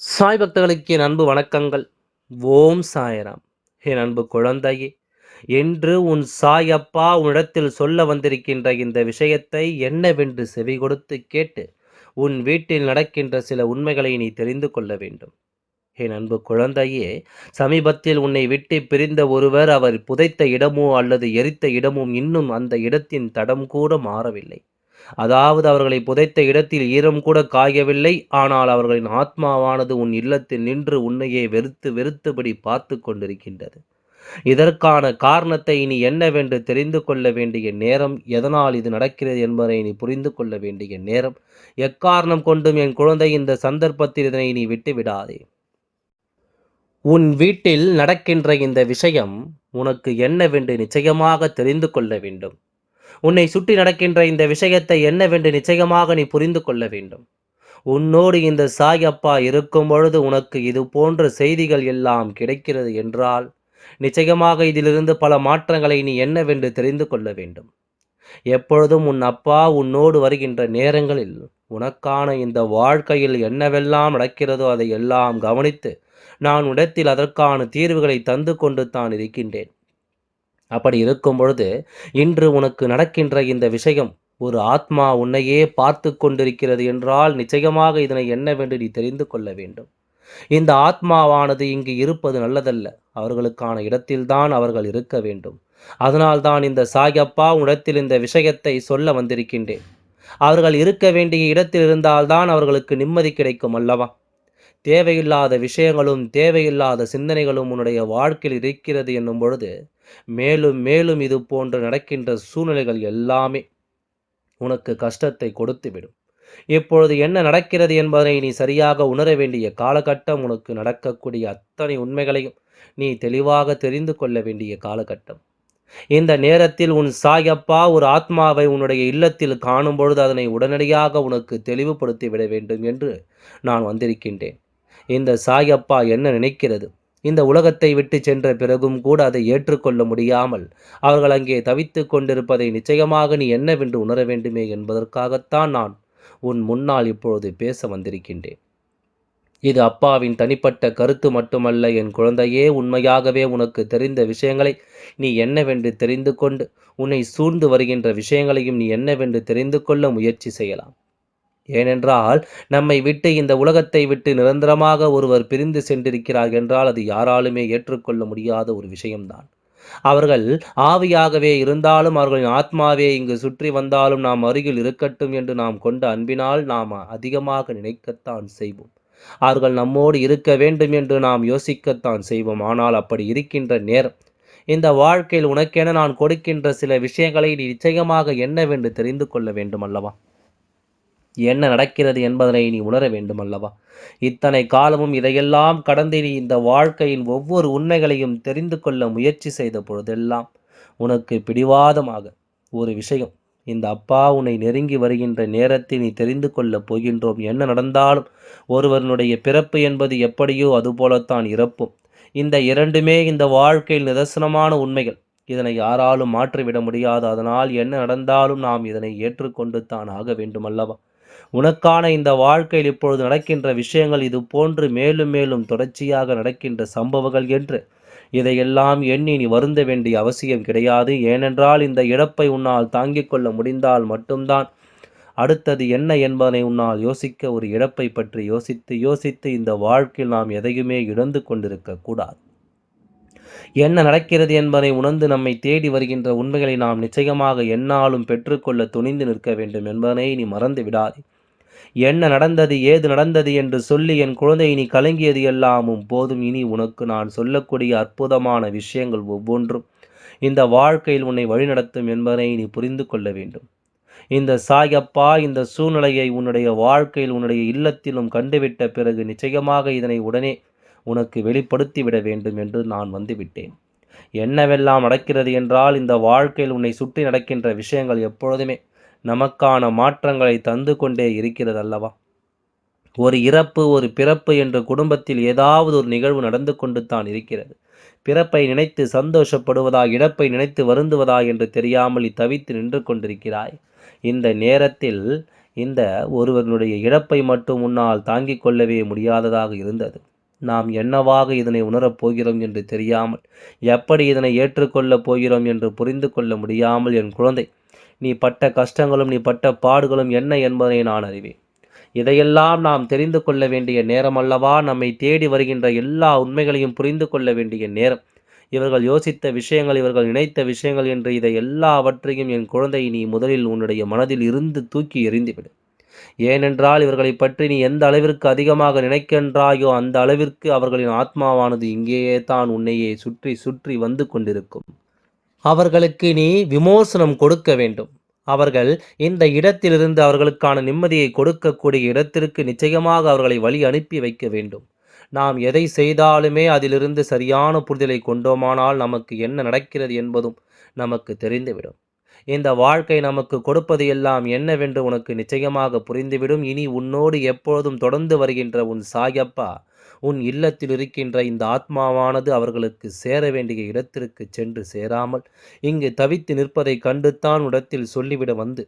சாய் பக்தர்களுக்கு என் அன்பு வணக்கங்கள். ஓம் சாயராம். என் அன்பு குழந்தையே என்று உன் சாய் அப்பா உன்னிடத்தில் சொல்ல வந்திருக்கின்ற இந்த விஷயத்தை என்னவென்று செவி கொடுத்து கேட்டு உன் வீட்டில் நடக்கின்ற சில உண்மைகளை நீ தெரிந்து கொள்ள வேண்டும். என் அன்பு குழந்தையே சமீபத்தில் உன்னை விட்டு பிரிந்த ஒருவர் அவர் புதைத்த இடமோ அல்லது எரித்த இடமும் இன்னும் அந்த இடத்தின் தடம் கூட மாறவில்லை. அதாவது அவர்களை புதைத்த இடத்தில் ஈரம் கூட காயவில்லை ஆனால் அவர்களின் ஆத்மாவானது உன் இல்லத்தில் நின்று உன்னையே வெறுத்து வெறுத்தபடி பார்த்து கொண்டிருக்கின்றது. இதற்கான காரணத்தை நீ என்னவென்று தெரிந்து கொள்ள வேண்டிய நேரம் எதனால் இது நடக்கிறது என்பதை நீ புரிந்து கொள்ள வேண்டிய நேரம். எக்காரணம் கொண்டும் என் குழந்தை இந்த சந்தர்ப்பத்தில் இதனை நீ விட்டு விடாதே உன் வீட்டில் நடக்கின்ற இந்த விஷயம் உனக்கு என்னவென்று நிச்சயமாக தெரிந்து கொள்ள வேண்டும். உன்னை சுற்றி நடக்கின்ற இந்த விஷயத்தை என்னவென்று நிச்சயமாக நீ புரிந்து கொள்ள வேண்டும். உன்னோடு இந்த சாயப்பா இருக்கும் பொழுது உனக்கு இது போன்ற செய்திகள் எல்லாம் கிடைக்கிறது என்றால் நிச்சயமாக இதிலிருந்து பல மாற்றங்களை நீ என்னவென்று தெரிந்து கொள்ள வேண்டும். எப்பொழுதும் உன் அப்பா உன்னோடு வருகின்ற நேரங்களில் உனக்கான இந்த வாழ்க்கையில் என்னவெல்லாம் நடக்கிறதோ அதை எல்லாம் கவனித்து நான் உடத்தில் அதற்கான தீர்வுகளை தந்து கொண்டு தான் இருக்கின்றேன். அப்படி இருக்கும் பொழுது இன்று உனக்கு நடக்கின்ற இந்த விஷயம் ஒரு ஆத்மா உன்னையே பார்த்து கொண்டிருக்கிறது என்றால் நிச்சயமாக இதனை என்னவென்று நீ தெரிந்து கொள்ள வேண்டும். இந்த ஆத்மாவானது இங்கு இருப்பது நல்லதல்ல. அவர்களுக்கான இடத்தில்தான் அவர்கள் இருக்க வேண்டும். அதனால்தான் இந்த சாயப்பா உடத்தில் இந்த விஷயத்தை சொல்ல வந்திருக்கின்றேன். அவர்கள் இருக்க வேண்டிய இடத்தில் இருந்தால்தான் அவர்களுக்கு நிம்மதி கிடைக்கும் அல்லவா? தேவையில்லாத விஷயங்களும் தேவையில்லாத சிந்தனைகளும் உன்னுடைய வாழ்க்கையில் இருக்கிறது என்னும் பொழுது மேலும் மேலும் இது போன்று நடக்கின்ற சூழ்நிலைகள் எல்லாமே உனக்கு கஷ்டத்தை கொடுத்துவிடும். இப்பொழுது என்ன நடக்கிறது என்பதை நீ சரியாக உணர வேண்டிய காலகட்டம் உனக்கு நடக்கக்கூடிய அத்தனை உண்மைகளையும் நீ தெளிவாக தெரிந்து கொள்ள வேண்டிய காலகட்டம். இந்த நேரத்தில் உன் சாயப்பா ஒரு ஆத்மாவை உன்னுடைய இல்லத்தில் காணும் பொழுது அதனை உடனடியாக உனக்கு தெளிவுபடுத்தி விட வேண்டும் என்று நான் வந்திருக்கின்றேன். இந்த சாயப்பா என்ன நினைக்கிறது? இந்த உலகத்தை விட்டு சென்ற பிறகும் கூட அதை ஏற்றுக்கொள்ள முடியாமல் அவர்கள் அங்கே தவித்து கொண்டிருப்பதை நிச்சயமாக நீ என்னவென்று உணர வேண்டுமே என்பதற்காகத்தான் நான் உன் முன்னால் இப்பொழுது பேச வந்திருக்கின்றேன். இது அப்பாவின் தனிப்பட்ட கருத்து மட்டுமல்ல என் குழந்தையே உண்மையாகவே உனக்கு தெரிந்த விஷயங்களை நீ என்னவென்று தெரிந்து கொண்டு உன்னை சூழ்ந்து வருகின்ற விஷயங்களையும் நீ என்னவென்று தெரிந்து கொள்ள முயற்சி செய்யலாம். ஏனென்றால் நம்மை விட்டு இந்த உலகத்தை விட்டு நிரந்தரமாக ஒருவர் பிரிந்து சென்றிருக்கிறார் என்றால் அது யாராலுமே ஏற்றுக்கொள்ள முடியாத ஒரு விஷயம்தான். அவர்கள் ஆவியாகவே இருந்தாலும் அவர்களின் ஆத்மாவே இங்கு சுற்றி வந்தாலும் நாம் அருகில் இருக்கட்டும் என்று நாம் கொண்ட அன்பினால் நாம் அதிகமாக நினைக்கத்தான் செய்வோம். அவர்கள் நம்மோடு இருக்க வேண்டும் என்று நாம் யோசிக்கத்தான் செய்வோம். ஆனால் அப்படி இருக்கின்ற நேரம் இந்த வாழ்க்கையில் உனக்கென நான் கொடுக்கின்ற சில விஷயங்களை நீ நிச்சயமாக என்னவென்று தெரிந்து கொள்ள வேண்டும் அல்லவா? என்ன நடக்கிறது என்பதனை நீ உணர வேண்டும் அல்லவா? இத்தனை காலமும் இதையெல்லாம் கடந்து நீ இந்த வாழ்க்கையின் ஒவ்வொரு உண்மைகளையும் தெரிந்து கொள்ள முயற்சி செய்த பொழுதெல்லாம் உனக்கு பிடிவாதமாக ஒரு விஷயம். இந்த அப்பா உன்னை நெருங்கி வருகின்ற நேரத்தில் நீ தெரிந்து கொள்ளப் போகின்றோம். என்ன நடந்தாலும் ஒருவனுடைய பிறப்பு என்பது எப்படியோ அதுபோலத்தான் இறப்பும். இந்த இரண்டுமே இந்த வாழ்க்கையில் நிதர்சனமான உண்மைகள். இதனை யாராலும் மாற்றிவிட முடியாது. அதனால் என்ன நடந்தாலும் நாம் இதனை ஏற்றுக்கொண்டு தான் ஆக வேண்டும் அல்லவா? உனக்கான இந்த வாழ்க்கையில் இப்பொழுது நடக்கின்ற விஷயங்கள் இது போன்று மேலும் மேலும் தொடர்ச்சியாக நடக்கின்ற சம்பவங்கள் என்று. இதையெல்லாம் எண்ணி நீ வருந்த வேண்டிய அவசியம் கிடையாது. ஏனென்றால் இந்த இழப்பை உன்னால் தாங்கிக் கொள்ள முடிந்தால் மட்டும்தான். அடுத்தது என்ன என்பதனை உன்னால் யோசிக்க ஒரு இழப்பை பற்றி யோசித்து யோசித்து இந்த வாழ்க்கையில் நாம் எதையுமே இழந்து கொண்டிருக்க கூடாது. என்ன நடக்கிறது என்பதை உணர்ந்து நம்மை தேடி வருகின்ற உண்மைகளை நாம் நிச்சயமாக என்னாலும் பெற்றுக்கொள்ள துணிந்து நிற்க வேண்டும் என்பதனை நீ மறந்து விடாதே. என்ன நடந்தது ஏது நடந்தது என்று சொல்லி என் குழந்தை நீ கலங்கியது எல்லாமும் போதும். இனி உனக்கு நான் சொல்லக்கூடிய அற்புதமான விஷயங்கள் ஒவ்வொன்றும் இந்த வாழ்க்கையில் உன்னை வழிநடத்தும் என்பதை நீ புரிந்து கொள்ள வேண்டும். இந்த சாயப்பா இந்த சூழ்நிலையை உன்னுடைய வாழ்க்கையில் உன்னுடைய இல்லத்திலும் கண்டுவிட்ட பிறகு நிச்சயமாக இதனை உடனே உனக்கு வெளிப்படுத்தி விட வேண்டும் என்று நான் வந்துவிட்டேன். என்னவெல்லாம் நடக்கிறது என்றால் இந்த வாழ்க்கையில் உன்னை சுற்றி நடக்கின்ற விஷயங்கள் எப்பொழுதுமே நமக்கான மாற்றங்களை தந்து கொண்டே இருக்கிறது அல்லவா? ஒரு இறப்பு ஒரு பிறப்பு என்ற குடும்பத்தில் ஏதாவது ஒரு நிகழ்வு நடந்து கொண்டு தான் இருக்கிறது. பிறப்பை நினைத்து சந்தோஷப்படுவதா இழப்பை நினைத்து வருந்துவதா என்று தெரியாமல் தவித்து நின்று கொண்டிருக்கிறாய். இந்த நேரத்தில் இந்த ஒருவனுடைய இழப்பை மட்டும் உன்னால் தாங்கிக் கொள்ளவே முடியாததாக இருந்தது. நாம் என்னவாக இதனை உணரப் போகிறோம் என்று தெரியாமல் எப்படி இதனை ஏற்றுக்கொள்ளப் போகிறோம் என்று புரிந்து கொள்ள முடியாமல் என் குழந்தை நீ பட்ட கஷ்டங்களும் நீ பட்ட பாடுகளும் என்ன என்பதை நான் அறிவேன். இதையெல்லாம் நாம் தெரிந்து கொள்ள வேண்டிய நேரம் அல்லவா நம்மை தேடி வருகின்ற எல்லா உண்மைகளையும் புரிந்து கொள்ள வேண்டிய நேரம். இவர்கள் யோசித்த விஷயங்கள் இவர்கள் நினைத்த விஷயங்கள் என்று இதை எல்லாவற்றையும் என் குழந்தை நீ முதலில் உன்னுடைய மனதில் இருந்து தூக்கி எறிந்துவிடு. ஏனென்றால் இவர்களை பற்றி நீ எந்த அளவிற்கு அதிகமாக நினைக்கின்றாயோ அந்த அளவிற்கு அவர்களின் ஆத்மாவானது இங்கேயே தான் உன்னையே சுற்றி சுற்றி வந்து கொண்டிருக்கும். அவர்களுக்கு நீ விமோசனம் கொடுக்க வேண்டும். அவர்கள் இந்த இடத்திலிருந்து அவர்களுக்கான நிம்மதியை கொடுக்கக்கூடிய இடத்திற்கு நிச்சயமாக அவர்களை வழி அனுப்பி வைக்க வேண்டும். நாம் எதை செய்தாலுமே அதிலிருந்து சரியான புரிதலை கொண்டோமானால் நமக்கு என்ன நடக்கிறது என்பதும் நமக்கு தெரிந்துவிடும். இந்த வாழ்க்கை நமக்கு கொடுப்பது எல்லாம் என்னவென்று உனக்கு நிச்சயமாக புரிந்துவிடும். இனி உன்னோடு எப்பொழுதும் தொடர்ந்து வருகின்ற உன் சாயப்பா உன் இல்லத்தில் இருக்கின்ற இந்த ஆத்மாவானது அவர்களுக்கு சேர வேண்டிய இடத்திற்கு சென்று சேராமல் இங்கு தவித்து நிற்பதை கண்டுத்தான் இடத்தில் சொல்லிவிட வந்து.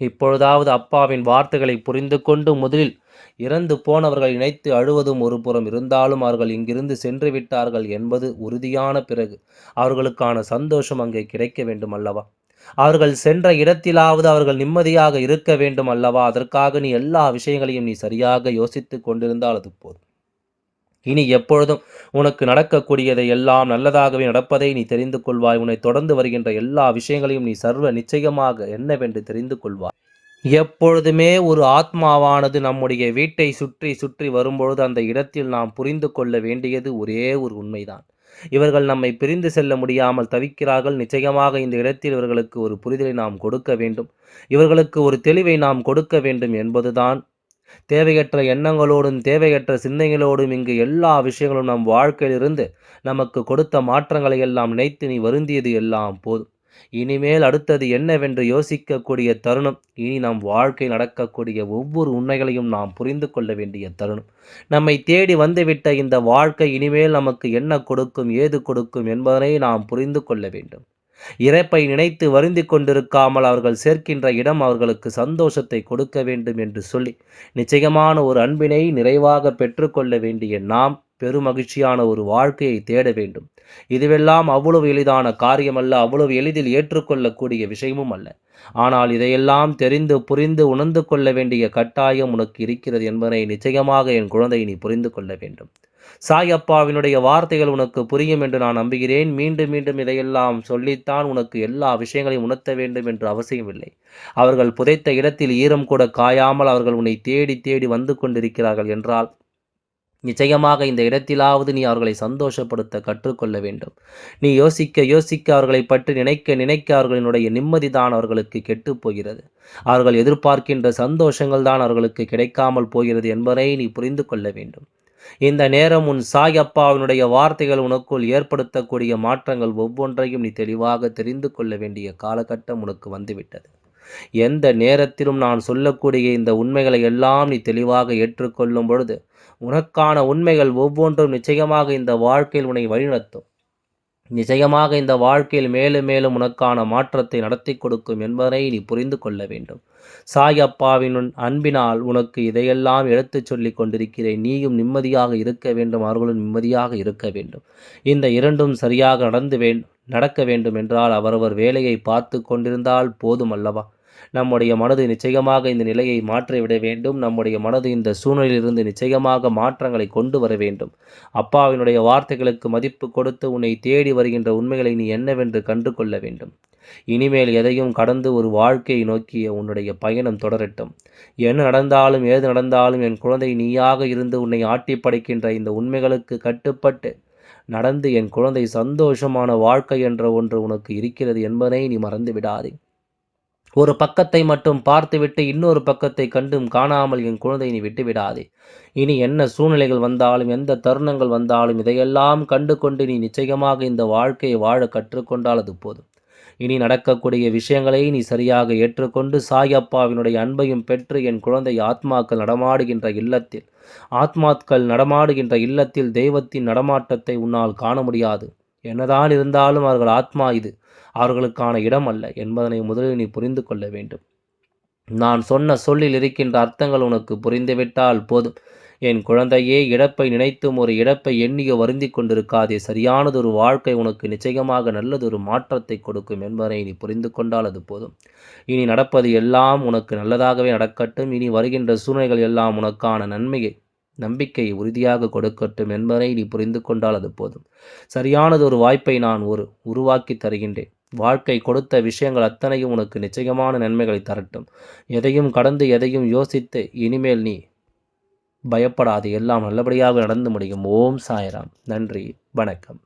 இப்பொழுதாவது அப்பாவின் வார்த்தைகளை புரிந்து கொண்டு முதலில் இறந்து போனவர்கள் இணைத்து அழுவதும் ஒரு புறம் இருந்தாலும் அவர்கள் இங்கிருந்து சென்று விட்டார்கள் என்பது உறுதியான பிறகு அவர்களுக்கான சந்தோஷம் அங்கே கிடைக்க வேண்டும் அல்லவா அவர்கள் சென்ற இடத்திலாவது அவர்கள் நிம்மதியாக இருக்க வேண்டும் அல்லவா? அதற்காக நீ எல்லா விஷயங்களையும் நீ சரியாக யோசித்து கொண்டிருந்தால் அது போதும். இனி எப்பொழுதும் உனக்கு நடக்கக்கூடியதை எல்லாம் நல்லதாகவே நடப்பதை நீ தெரிந்து கொள்வாய். உன்னை தொடர்ந்து வருகின்ற எல்லா விஷயங்களையும் நீ சர்வ நிச்சயமாக என்னவென்று தெரிந்து கொள்வாய். எப்பொழுதுமே ஒரு ஆத்மாவானது நம்முடைய வீட்டை சுற்றி சுற்றி வரும்பொழுது அந்த இடத்தில் நாம் புரிந்து கொள்ள வேண்டியது ஒரே ஒரு உண்மைதான். இவர்கள் நம்மை பிரிந்து செல்ல முடியாமல் தவிக்கிறார்கள். நிச்சயமாக இந்த இடத்தில் இவர்களுக்கு ஒரு புரிதலை நாம் கொடுக்க வேண்டும். இவர்களுக்கு ஒரு தெளிவை நாம் கொடுக்க வேண்டும் என்பதுதான் தேவையற்ற எண்ணங்களோடும் தேவையற்ற சிந்தனைகளோடும் இங்கு எல்லா விஷயங்களும் நம் வாழ்க்கையிலிருந்து நமக்கு கொடுத்த மாற்றங்களை எல்லாம் நினைத்து நீ வருந்தியது எல்லாம் போதும். இனிமேல் அடுத்தது என்னவென்று யோசிக்கக்கூடிய தருணம். இனி நம் வாழ்க்கை நடக்கக்கூடிய ஒவ்வொரு உண்மைகளையும் நாம் புரிந்து கொள்ள வேண்டிய தருணம். நம்மை தேடி வந்துவிட்ட இந்த வாழ்க்கை இனிமேல் நமக்கு என்ன கொடுக்கும் ஏது கொடுக்கும் என்பதனை நாம் புரிந்து கொள்ள வேண்டும். இறப்பை நினைத்து வருந்தி கொண்டிருக்காமல் அவர்கள் சேர்க்கின்ற இடம் அவர்களுக்கு சந்தோஷத்தை கொடுக்க வேண்டும் என்று சொல்லி நிச்சயமான ஒரு அன்பினை நிறைவாக பெற்றுக்கொள்ள வேண்டிய நாம் பெருமகிழ்ச்சியான ஒரு வாழ்க்கையை தேட வேண்டும். இதுவெல்லாம் அவ்வளவு எளிதான காரியமல்ல அவ்வளவு எளிதில் ஏற்றுக்கொள்ளக்கூடிய விஷயமும் அல்ல. ஆனால் இதையெல்லாம் தெரிந்து புரிந்து உணர்ந்து கொள்ள வேண்டிய கட்டாயம் உனக்கு இருக்கிறது என்பதை நிச்சயமாக என் குழந்தை நீ புரிந்து கொள்ள வேண்டும். சாயப்பாவினுடைய வார்த்தைகள் உனக்கு புரியும் என்று நான் நம்புகிறேன். மீண்டும் மீண்டும் இதையெல்லாம் சொல்லித்தான் உனக்கு எல்லா விஷயங்களையும் உணர்த்த வேண்டும் என்று அவசியமில்லை. அவர்கள் புதைத்த இடத்தில் ஈரம் கூட காயாமல் அவர்கள் உன்னை தேடி தேடி வந்து கொண்டிருக்கிறார்கள் என்றால் நிச்சயமாக இந்த இடத்திலாவது நீ அவர்களை சந்தோஷப்படுத்த கற்றுக்கொள்ள வேண்டும். நீ யோசிக்க யோசிக்க அவர்களை பற்றி நினைக்க நினைக்க அவர்களினுடைய நிம்மதிதான் அவர்களுக்கு கெட்டுப் போகிறது அவர்கள் எதிர்பார்க்கின்ற சந்தோஷங்கள் தான் அவர்களுக்கு கிடைக்காமல் போகிறது என்பதை நீ புரிந்து கொள்ள வேண்டும். இந்த நேரம் உன் சாயப்பாவினுடைய வார்த்தைகள் உனக்குள் ஏற்படுத்தக்கூடிய மாற்றங்கள் ஒவ்வொன்றையும் நீ தெளிவாக தெரிந்து கொள்ள வேண்டிய காலகட்டம் உனக்கு வந்துவிட்டது. எந்த நேரத்திலும் நான் சொல்லக்கூடிய இந்த உண்மைகளை எல்லாம் நீ தெளிவாக ஏற்றுக்கொள்ளும் பொழுது உனக்கான உண்மைகள் ஒவ்வொன்றும் நிச்சயமாக இந்த வாழ்க்கையில் உன்னை வழிநடத்தும். நிச்சயமாக இந்த வாழ்க்கையில் மேலும் மேலும் உனக்கான மாற்றத்தை நடத்தி கொடுக்கும் என்பதை நீ புரிந்து கொள்ள வேண்டும். சாயப்பாவின் அன்பினால் உனக்கு இதையெல்லாம் எடுத்துச் சொல்லிக் கொண்டிருக்கிறேன். நீயும் நிம்மதியாக இருக்க வேண்டும். அவர்களும் நிம்மதியாக இருக்க வேண்டும். இந்த இரண்டும் சரியாக நடந்து வே நடக்க வேண்டும் என்றால் அவரவர் வேலையை பார்த்து கொண்டிருந்தால் போதும் அல்லவா? நம்முடைய மனது நிச்சயமாக இந்த நிலையை மாற்றிவிட வேண்டும். நம்முடைய மனது இந்த சூழ்நிலையிலிருந்து நிச்சயமாக மாற்றங்களை கொண்டு வர வேண்டும். அப்பாவினுடைய வார்த்தைகளுக்கு மதிப்பு கொடுத்து உன்னை தேடி வருகின்ற உண்மைகளை நீ என்னவென்று கண்டு கொள்ள வேண்டும். இனிமேல் எதையும் கடந்து ஒரு வாழ்க்கையை நோக்கிய உன்னுடைய பயணம் தொடரட்டும். என்ன நடந்தாலும் ஏது நடந்தாலும் என் குழந்தை நீயாக இருந்து உன்னை ஆட்டி படைக்கின்ற இந்த உண்மைகளுக்கு கட்டுப்பட்டு நடந்து என் குழந்தை சந்தோஷமான வாழ்க்கை என்ற ஒன்று உனக்கு இருக்கிறது என்பதை நீ மறந்து விடாதே ஒரு பக்கத்தை மட்டும் பார்த்துவிட்டு இன்னொரு பக்கத்தை கண்டும் காணாமல் என் குழந்தை நீ விட்டு விடாதே இனி என்ன சூழ்நிலைகள் வந்தாலும் எந்த தருணங்கள் வந்தாலும் இதையெல்லாம் கண்டு கொண்டு நீ நிச்சயமாக இந்த வாழ்க்கையை வாழ கற்றுக்கொண்டால் அது போதும். இனி நடக்கக்கூடிய விஷயங்களை நீ சரியாக ஏற்றுக்கொண்டு சாயப்பாவினுடைய அன்பையும் பெற்று என் குழந்தை ஆத்மாக்கள் நடமாடுகின்ற இல்லத்தில் ஆத்மாக்கள் நடமாடுகின்ற இல்லத்தில் தெய்வத்தின் நடமாட்டத்தை உன்னால் காண முடியாது. என்னதான் இருந்தாலும் அவர்கள் ஆத்மா இது. அவர்களுக்கான இடம் அல்ல என்பதனை முதலில் நீ புரிந்து கொள்ள வேண்டும். நான் சொன்ன சொல்லில் இருக்கின்ற அர்த்தங்கள் உனக்கு புரிந்துவிட்டால் போதும். என் குழந்தையே இழப்பை நினைத்தும் ஒரு இழப்பை எண்ணிய வருந்தி கொண்டிருக்காதே. சரியானதொரு வாழ்க்கை உனக்கு நிச்சயமாக நல்லதொரு மாற்றத்தை கொடுக்கும் என்பதை நீ புரிந்து கொண்டால் அது போதும். இனி நடப்பது எல்லாம் உனக்கு நல்லதாகவே நடக்கட்டும். இனி வருகின்ற சூழ்நிலைகள் எல்லாம் உனக்கான நன்மையை நம்பிக்கையை உறுதியாக கொடுக்கட்டும் என்பதை நீ புரிந்து கொண்டால் அது போதும். சரியானதொரு வாய்ப்பை நான் ஒரு உருவாக்கி தருகின்றேன். வாழ்க்கை கொடுத்த விஷயங்கள் அத்தனையும் உனக்கு நிச்சயமான நன்மைகளை தரட்டும். எதையும் கடந்து எதையும் யோசித்து இனிமேல் நீ பயப்படாது. எல்லாம் நல்லபடியாக நடந்து முடியும். ஓம் சாய்ராம். நன்றி. வணக்கம்.